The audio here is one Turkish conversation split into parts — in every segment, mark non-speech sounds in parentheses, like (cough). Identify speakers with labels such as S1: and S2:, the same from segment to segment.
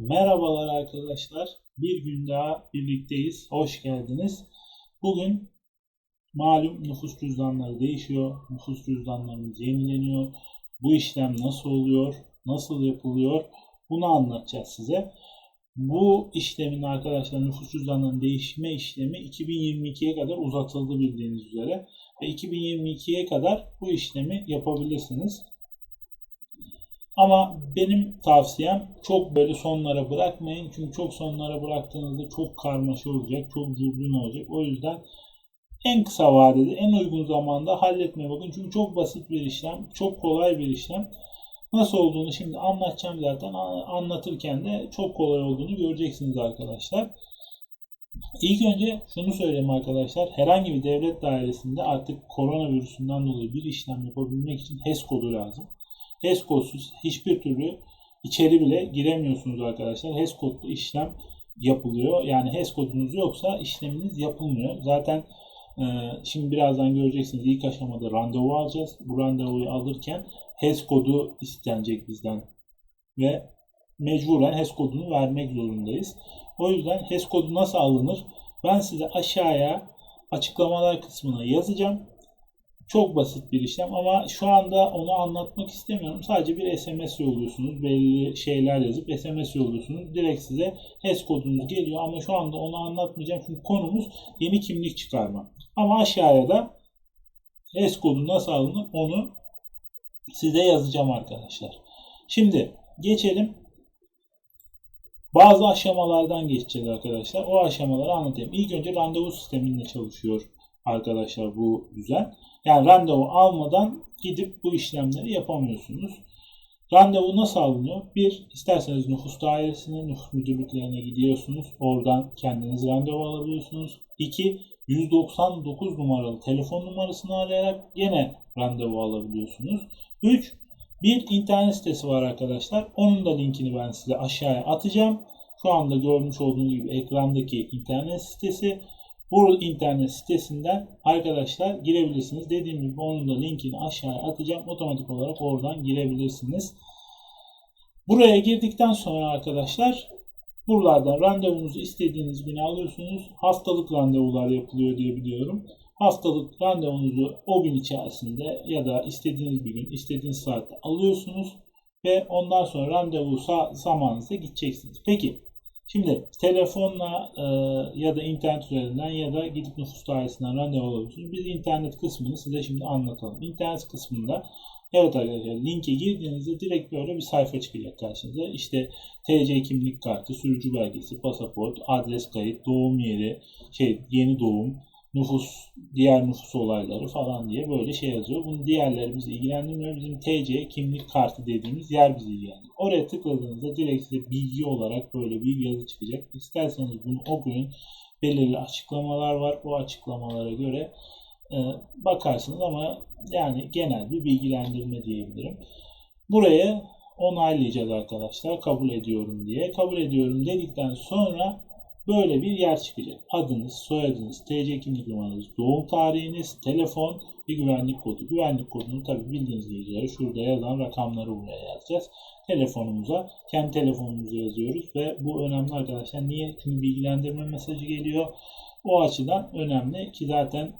S1: Merhabalar arkadaşlar. Bir gün daha birlikteyiz. Hoş geldiniz. Bugün malum nüfus cüzdanları değişiyor. Nüfus cüzdanlarımız yenileniyor. Bu işlem nasıl oluyor? Nasıl yapılıyor? Bunu anlatacağız size. Bu işlemin arkadaşlar nüfus cüzdanlarının değişme işlemi 2022'ye kadar uzatıldı bildiğiniz üzere. Ve 2022'ye kadar bu işlemi yapabilirsiniz. Ama benim tavsiyem çok böyle sonlara bırakmayın. Çünkü çok sonlara bıraktığınızda çok karmaşa olacak, çok dürbün olacak. O yüzden en kısa vadede, en uygun zamanda halletmeye bakın. Çünkü çok basit bir işlem, çok kolay bir işlem. Nasıl olduğunu şimdi anlatacağım zaten. Anlatırken de çok kolay olduğunu göreceksiniz arkadaşlar. İlk önce şunu söyleyeyim arkadaşlar. Herhangi bir devlet dairesinde artık koronavirüsünden dolayı bir işlem yapabilmek için HES kodu lazım. HES kodsuz hiçbir türlü içeri bile giremiyorsunuz arkadaşlar. HES kodlu işlem yapılıyor. Yani HES kodunuz yoksa işleminiz yapılmıyor. Zaten e, şimdi birazdan göreceksiniz ilk aşamada randevu alacağız. Bu randevuyu alırken HES kodu istenecek bizden ve mecburen HES kodunu vermek zorundayız. O yüzden HES kodu nasıl alınır? Ben size aşağıya açıklamalar kısmına yazacağım. Çok basit bir işlem ama şu anda onu anlatmak istemiyorum. Sadece bir SMS yolluyorsunuz. Belli şeyler yazıp SMS yolluyorsunuz. Direkt size HES kodunuz geliyor ama şu anda onu anlatmayacağım. Çünkü konumuz yeni kimlik çıkarma. Ama aşağıya da HES kodu nasıl alınır onu size yazacağım arkadaşlar. Şimdi geçelim. Bazı aşamalardan geçeceğiz arkadaşlar. O aşamaları anlatayım. İlk önce randevu sisteminde çalışıyor arkadaşlar bu düzen. Yani randevu almadan gidip bu işlemleri yapamıyorsunuz. Randevu nasıl alınıyor? Bir, isterseniz nüfus dairesine, nüfus müdürlüklerine gidiyorsunuz. Oradan kendiniz randevu alabiliyorsunuz. İki, 199 numaralı telefon numarasını arayarak yine randevu alabiliyorsunuz. 3. Bir internet sitesi var arkadaşlar. Onun da linkini ben size aşağıya atacağım. Şu anda görmüş olduğunuz gibi ekrandaki internet sitesi. Bu internet sitesinden arkadaşlar girebilirsiniz. Dediğim gibi onun da linkini aşağıya atacağım. Otomatik olarak oradan girebilirsiniz. Buraya girdikten sonra arkadaşlar buralardan randevunuzu istediğiniz güne alıyorsunuz. Haftalık randevular yapılıyor diye biliyorum. Haftalık randevunuzu o gün içerisinde ya da istediğiniz bir gün, istediğiniz saatte alıyorsunuz ve ondan sonra randevu zamanınızda gideceksiniz. Peki Şimdi telefonla e, ya da internet üzerinden ya da gidip nüfus dairesinden randevu alıyorsunuz. Biz internet kısmını size şimdi anlatalım. İnternet kısmında evet arkadaşlar linke girdiğinizde direkt böyle bir sayfa çıkacak karşınıza. İşte TC kimlik kartı, sürücü belgesi, pasaport, adres kayıt, doğum yeri, şey yeni doğum, nüfus, diğer nüfus olayları falan diye böyle şey yazıyor. Bunu diğerleri bizi ilgilendirmiyor. Bizim TC kimlik kartı dediğimiz yer bizi ilgilendiriyor. Oraya tıkladığınızda direkt size bilgi olarak böyle bir yazı çıkacak. İsterseniz bunu okuyun. Belirli açıklamalar var. Bu açıklamalara göre e, bakarsınız ama yani genel bir bilgilendirme diyebilirim. Buraya onaylayacağız arkadaşlar. Kabul ediyorum diye. Kabul ediyorum dedikten sonra böyle bir yer çıkacak. Adınız, soyadınız, TC kimlik numaranız, doğum tarihiniz, telefon ve güvenlik kodu. Güvenlik kodunu tabi bildiğiniz gibi şurada yazan rakamları buraya yazacağız. Telefonumuza, kendi telefonumuzu yazıyoruz ve bu önemli arkadaşlar. Niye? Çünkü bilgilendirme mesajı geliyor. O açıdan önemli ki zaten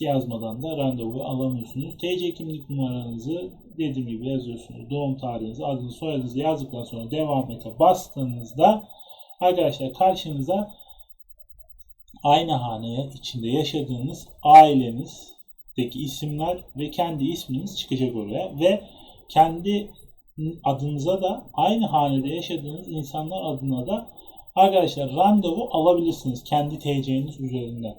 S1: yazmadan da randevu alamıyorsunuz. TC kimlik numaranızı dediğim gibi yazıyorsunuz. Doğum tarihinizi, adınızı, soyadınızı yazdıktan sonra devam ete bastığınızda Arkadaşlar karşınıza aynı hane içinde yaşadığınız ailenizdeki isimler ve kendi isminiz çıkacak oraya ve kendi adınıza da aynı hanede yaşadığınız insanlar adına da arkadaşlar randevu alabilirsiniz kendi TC'niz üzerinden.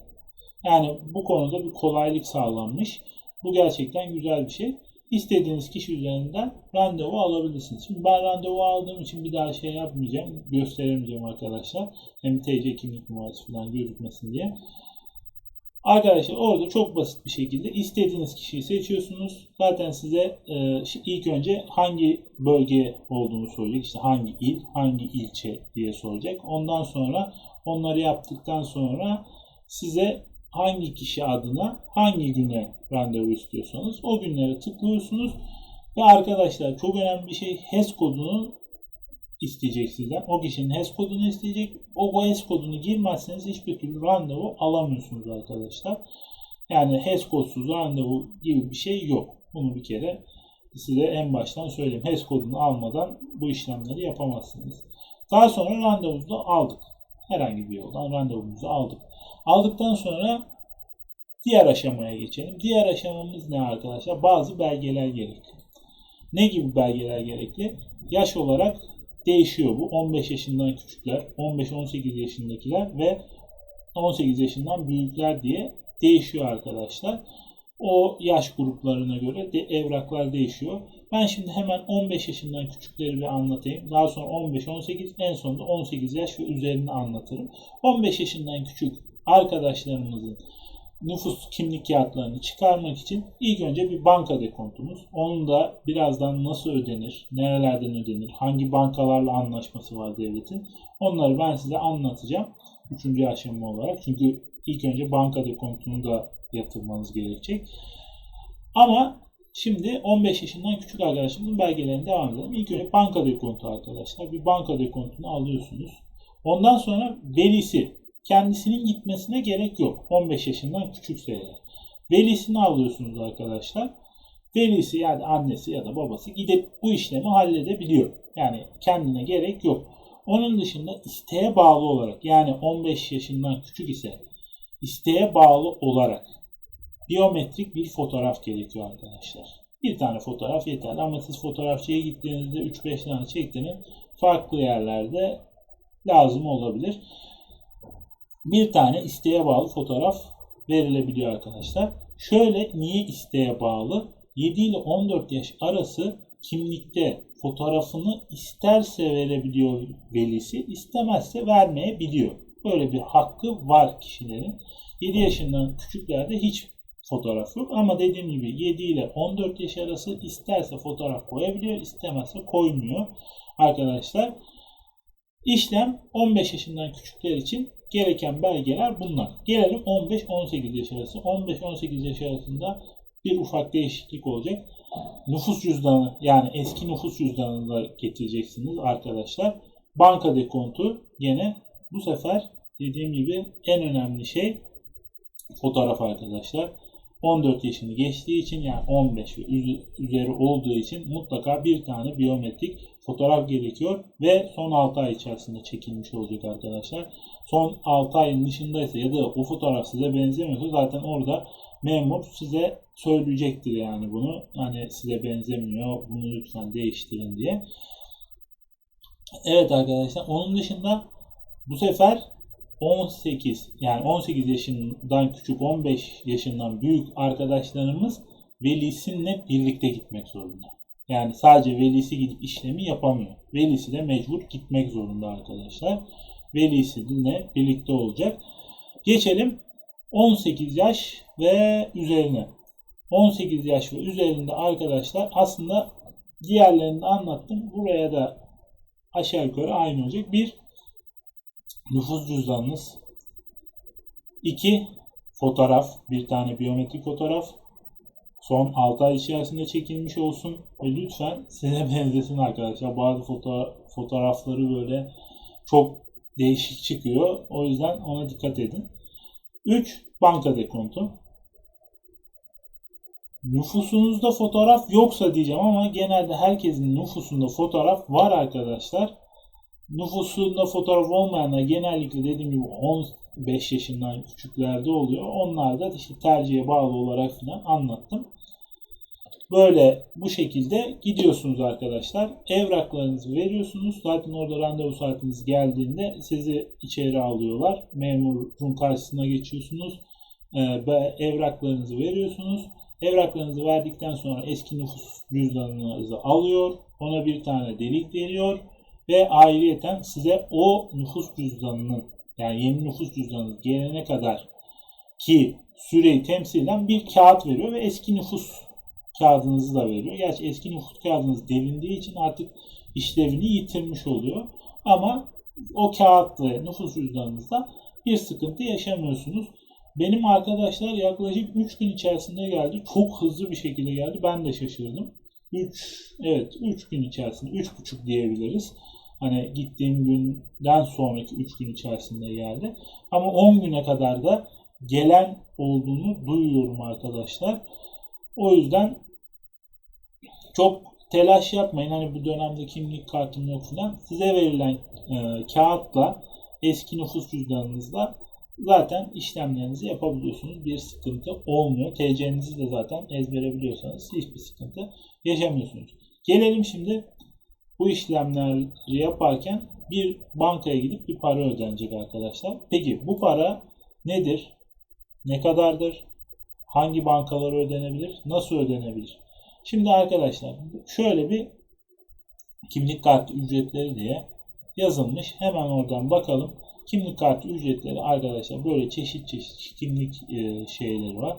S1: Yani bu konuda bir kolaylık sağlanmış. Bu gerçekten güzel bir şey istediğiniz kişi üzerinden randevu alabilirsiniz. Şimdi ben randevu aldığım için bir daha şey yapmayacağım, gösteremeyeceğim arkadaşlar. Hem TC kimlik numarası falan gözükmesin diye. Arkadaşlar orada çok basit bir şekilde istediğiniz kişiyi seçiyorsunuz. Zaten size e, ilk önce hangi bölge olduğunu soracak. İşte hangi il, hangi ilçe diye soracak. Ondan sonra onları yaptıktan sonra size hangi kişi adına hangi güne randevu istiyorsanız o günlere tıklıyorsunuz. Ve arkadaşlar çok önemli bir şey HES kodunun isteyecek sizden. O kişinin HES kodunu isteyecek. O HES kodunu girmezseniz hiçbir türlü randevu alamıyorsunuz arkadaşlar. Yani HES kodsuz randevu gibi bir şey yok. Bunu bir kere size en baştan söyleyeyim. HES kodunu almadan bu işlemleri yapamazsınız. Daha sonra randevunuzu da aldık. Herhangi bir yoldan randevumuzu aldık. Aldıktan sonra diğer aşamaya geçelim. Diğer aşamamız ne arkadaşlar? Bazı belgeler gerekli. Ne gibi belgeler gerekli? Yaş olarak değişiyor bu. 15 yaşından küçükler, 15-18 yaşındakiler ve 18 yaşından büyükler diye değişiyor arkadaşlar. O yaş gruplarına göre de evraklar değişiyor. Ben şimdi hemen 15 yaşından küçükleri bir anlatayım. Daha sonra 15-18 en sonunda 18 yaş ve üzerini anlatırım. 15 yaşından küçük arkadaşlarımızın nüfus kimlik kağıtlarını çıkarmak için ilk önce bir banka dekontumuz. Onun da birazdan nasıl ödenir, nerelerden ödenir, hangi bankalarla anlaşması var devletin. Onları ben size anlatacağım. Üçüncü aşama olarak. Çünkü ilk önce banka dekontunu da yatırmanız gerekecek. Ama şimdi 15 yaşından küçük arkadaşımızın belgelerini devam edelim. İlk önce banka dekontu arkadaşlar. Bir banka dekontunu alıyorsunuz. Ondan sonra velisi kendisinin gitmesine gerek yok. 15 yaşından küçükse eğer. Velisini alıyorsunuz arkadaşlar. Velisi yani annesi ya da babası gidip bu işlemi halledebiliyor. Yani kendine gerek yok. Onun dışında isteğe bağlı olarak yani 15 yaşından küçük ise isteğe bağlı olarak biyometrik bir fotoğraf gerekiyor arkadaşlar. Bir tane fotoğraf yeterli ama siz fotoğrafçıya gittiğinizde 3-5 tane çektiğiniz farklı yerlerde lazım olabilir. Bir tane isteğe bağlı fotoğraf verilebiliyor arkadaşlar. Şöyle niye isteğe bağlı? 7 ile 14 yaş arası kimlikte fotoğrafını isterse verebiliyor velisi, istemezse vermeyebiliyor. Böyle bir hakkı var kişilerin. 7 yaşından küçüklerde hiç fotoğraf yok ama dediğim gibi 7 ile 14 yaş arası isterse fotoğraf koyabiliyor, istemezse koymuyor arkadaşlar. İşlem 15 yaşından küçükler için gereken belgeler bunlar. Gelelim 15-18 yaş arası. 15-18 yaş arasında bir ufak değişiklik olacak. Nüfus cüzdanı yani eski nüfus cüzdanını da getireceksiniz arkadaşlar. Banka dekontu yine bu sefer dediğim gibi en önemli şey fotoğraf arkadaşlar. 14 yaşını geçtiği için yani 15 ve üzeri olduğu için mutlaka bir tane biyometrik fotoğraf gerekiyor ve son 6 ay içerisinde çekilmiş olacak arkadaşlar. Son 6 ayın dışındaysa ya da o fotoğraf size benzemiyorsa zaten orada memur size söyleyecektir yani bunu. Hani size benzemiyor bunu lütfen değiştirin diye. Evet arkadaşlar onun dışında bu sefer 18 yani 18 yaşından küçük 15 yaşından büyük arkadaşlarımız velisinle birlikte gitmek zorunda. Yani sadece velisi gidip işlemi yapamıyor. Velisi de mecbur gitmek zorunda arkadaşlar. Velisiyle birlikte olacak. Geçelim 18 yaş ve üzerine. 18 yaş ve üzerinde arkadaşlar aslında diğerlerini anlattım. Buraya da aşağı yukarı aynı olacak. Bir nüfus cüzdanınız. 2 fotoğraf, bir tane biyometrik fotoğraf. Son 6 ay içerisinde çekilmiş olsun ve lütfen size (laughs) benzesin arkadaşlar. Bazı foto fotoğrafları böyle çok değişik çıkıyor. O yüzden ona dikkat edin. 3 banka dekontu. Nüfusunuzda fotoğraf yoksa diyeceğim ama genelde herkesin nüfusunda fotoğraf var arkadaşlar nüfusunda fotoğraf olmayanlar genellikle dediğim gibi 15 yaşından küçüklerde oluyor. Onlar da işte tercihe bağlı olarak falan anlattım. Böyle bu şekilde gidiyorsunuz arkadaşlar. Evraklarınızı veriyorsunuz. Zaten orada randevu saatiniz geldiğinde sizi içeri alıyorlar. Memurun karşısına geçiyorsunuz. Ee, evraklarınızı veriyorsunuz. Evraklarınızı verdikten sonra eski nüfus cüzdanınızı alıyor. Ona bir tane delik veriyor ve ayrıyeten size o nüfus cüzdanının yani yeni nüfus cüzdanınız gelene kadar ki süreyi temsil eden bir kağıt veriyor ve eski nüfus kağıdınızı da veriyor. Gerçi eski nüfus kağıdınız delindiği için artık işlevini yitirmiş oluyor. Ama o kağıtla nüfus cüzdanınızda bir sıkıntı yaşamıyorsunuz. Benim arkadaşlar yaklaşık 3 gün içerisinde geldi. Çok hızlı bir şekilde geldi. Ben de şaşırdım. 3 evet 3 gün içerisinde 3,5 diyebiliriz. Hani gittiğim günden sonraki 3 gün içerisinde geldi. Ama 10 güne kadar da gelen olduğunu duyuyorum arkadaşlar. O yüzden çok telaş yapmayın. Hani bu dönemde kimlik kartım yok falan. Size verilen e, kağıtla eski nüfus cüzdanınızla zaten işlemlerinizi yapabiliyorsunuz. Bir sıkıntı olmuyor. TC'nizi de zaten ezbere biliyorsanız hiçbir sıkıntı yaşamıyorsunuz. Gelelim şimdi bu işlemleri yaparken bir bankaya gidip bir para ödenecek arkadaşlar. Peki bu para nedir? Ne kadardır? Hangi bankalara ödenebilir? Nasıl ödenebilir? Şimdi arkadaşlar şöyle bir kimlik kartı ücretleri diye yazılmış. Hemen oradan bakalım. Kimlik kartı ücretleri arkadaşlar böyle çeşit çeşit kimlik e, şeyleri var.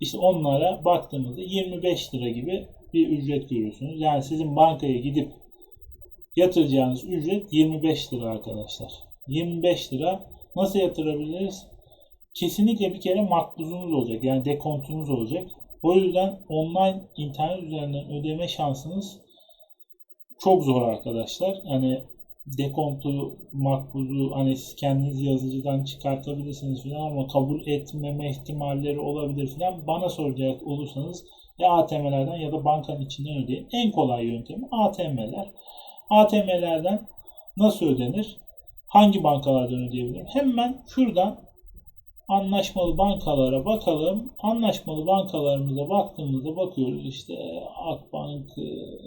S1: İşte onlara baktığımızda 25 lira gibi bir ücret görüyorsunuz. Yani sizin bankaya gidip yatıracağınız ücret 25 lira arkadaşlar. 25 lira nasıl yatırabiliriz? Kesinlikle bir kere makbuzunuz olacak. Yani dekontunuz olacak. O yüzden online internet üzerinden ödeme şansınız çok zor arkadaşlar. Yani dekontu, makbuzu hani siz kendiniz yazıcıdan çıkartabilirsiniz falan ama kabul etmeme ihtimalleri olabilir falan. Bana soracak olursanız ya ATM'lerden ya da bankanın içinden ödeyin. En kolay yöntemi ATM'ler. ATM'lerden nasıl ödenir? Hangi bankalardan ödeyebilirim? Hemen şuradan anlaşmalı bankalara bakalım. Anlaşmalı bankalarımıza baktığımızda bakıyoruz işte Akbank,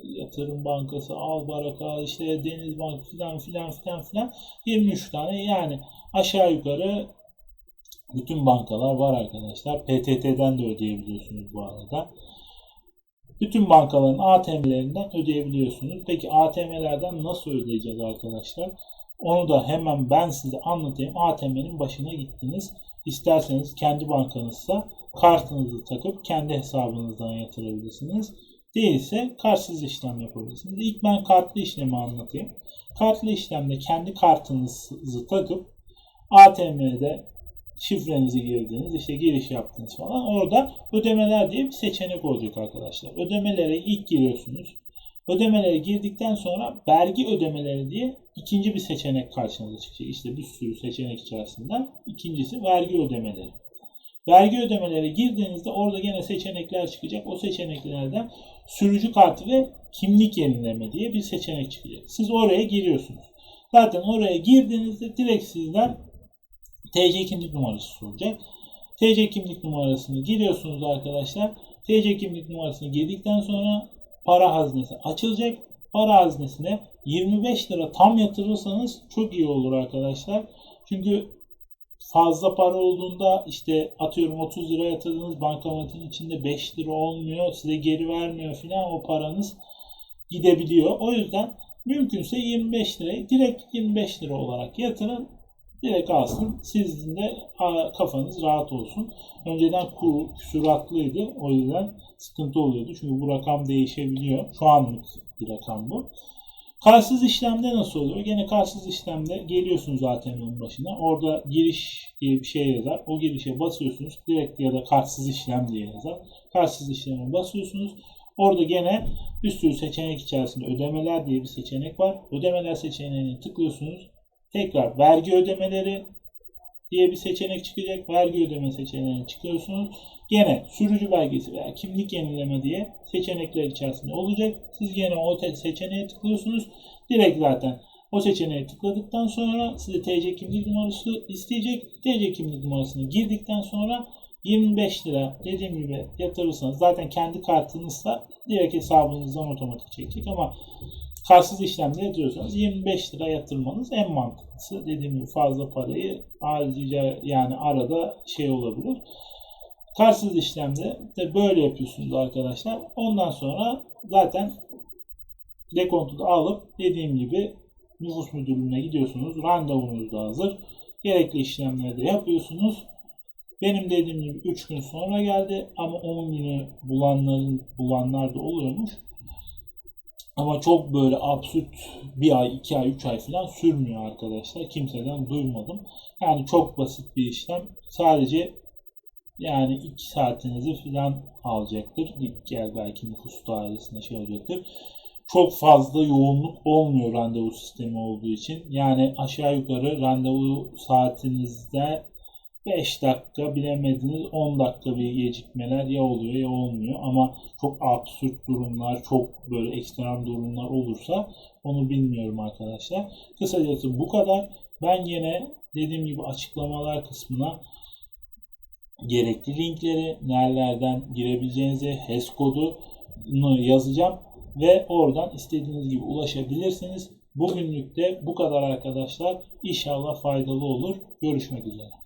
S1: Yatırım Bankası, Albaraka, işte Denizbank filan filan filan filan 23 tane yani aşağı yukarı bütün bankalar var arkadaşlar. PTT'den de ödeyebiliyorsunuz bu arada. Bütün bankaların ATM'lerinden ödeyebiliyorsunuz. Peki ATM'lerden nasıl ödeyeceğiz arkadaşlar? Onu da hemen ben size anlatayım. ATM'nin başına gittiniz. İsterseniz kendi bankanızsa kartınızı takıp kendi hesabınızdan yatırabilirsiniz. Değilse kartsız işlem yapabilirsiniz. İlk ben kartlı işlemi anlatayım. Kartlı işlemde kendi kartınızı takıp ATM'de şifrenizi girdiğiniz, işte giriş yaptınız falan. Orada ödemeler diye bir seçenek olacak arkadaşlar. Ödemelere ilk giriyorsunuz. Ödemelere girdikten sonra vergi ödemeleri diye ikinci bir seçenek karşınıza çıkacak. İşte bir sürü seçenek içerisinden ikincisi vergi ödemeleri. Vergi ödemeleri girdiğinizde orada gene seçenekler çıkacak. O seçeneklerden sürücü kartı ve kimlik yenileme diye bir seçenek çıkacak. Siz oraya giriyorsunuz. Zaten oraya girdiğinizde direkt sizden TC kimlik numarası soracak. TC kimlik numarasını giriyorsunuz arkadaşlar. TC kimlik numarasını girdikten sonra para haznesi açılacak. Para haznesine 25 lira tam yatırırsanız çok iyi olur arkadaşlar. Çünkü fazla para olduğunda işte atıyorum 30 lira yatırdığınız bankamatın içinde 5 lira olmuyor. Size geri vermiyor filan o paranız gidebiliyor. O yüzden mümkünse 25 lirayı direkt 25 lira olarak yatırın. Direkt alsın. Sizin de kafanız rahat olsun. Önceden kur küsuratlıydı. O yüzden sıkıntı oluyordu. Çünkü bu rakam değişebiliyor. Şu anlık bir rakam bu. Kartsız işlemde nasıl oluyor? Gene kartsız işlemde geliyorsunuz ATM'nin başına. Orada giriş diye bir şey yazar. O girişe basıyorsunuz. Direkt ya da kartsız işlem diye yazar. Kartsız işleme basıyorsunuz. Orada gene bir sürü seçenek içerisinde ödemeler diye bir seçenek var. Ödemeler seçeneğini tıklıyorsunuz. Tekrar vergi ödemeleri diye bir seçenek çıkacak. Vergi ödeme seçeneğine çıkıyorsunuz. Gene sürücü belgesi veya kimlik yenileme diye seçenekler içerisinde olacak. Siz gene o seçeneğe tıklıyorsunuz. Direkt zaten o seçeneğe tıkladıktan sonra size TC kimlik numarası isteyecek. TC kimlik numarasını girdikten sonra 25 lira dediğim gibi yatırırsanız zaten kendi kartınızsa direkt hesabınızdan otomatik çekecek ama kartsız işlemde yatırıyorsanız 25 lira yatırmanız en mantıklısı. Dediğim gibi fazla parayı harcayacağı yani arada şey olabilir. Kartsız işlemde de böyle yapıyorsunuz arkadaşlar. Ondan sonra zaten dekontu da alıp dediğim gibi nüfus müdürlüğüne gidiyorsunuz. Randevunuz da hazır. Gerekli işlemleri de yapıyorsunuz. Benim dediğim gibi 3 gün sonra geldi ama 10 günü bulanların bulanlar da oluyormuş. Ama çok böyle absürt bir ay, iki ay, üç ay falan sürmüyor arkadaşlar. Kimseden duymadım. Yani çok basit bir işlem. Sadece yani iki saatinizi falan alacaktır. Git gel belki nüfus dairesine şey olacaktır. çok fazla yoğunluk olmuyor randevu sistemi olduğu için. Yani aşağı yukarı randevu saatinizde 5 dakika bilemediniz 10 dakika bir gecikmeler ya oluyor ya olmuyor ama çok absürt durumlar çok böyle ekstrem durumlar olursa onu bilmiyorum arkadaşlar. Kısacası bu kadar. Ben yine dediğim gibi açıklamalar kısmına gerekli linkleri nerelerden girebileceğinizi HES kodunu yazacağım ve oradan istediğiniz gibi ulaşabilirsiniz. Bugünlük de bu kadar arkadaşlar. İnşallah faydalı olur. Görüşmek üzere.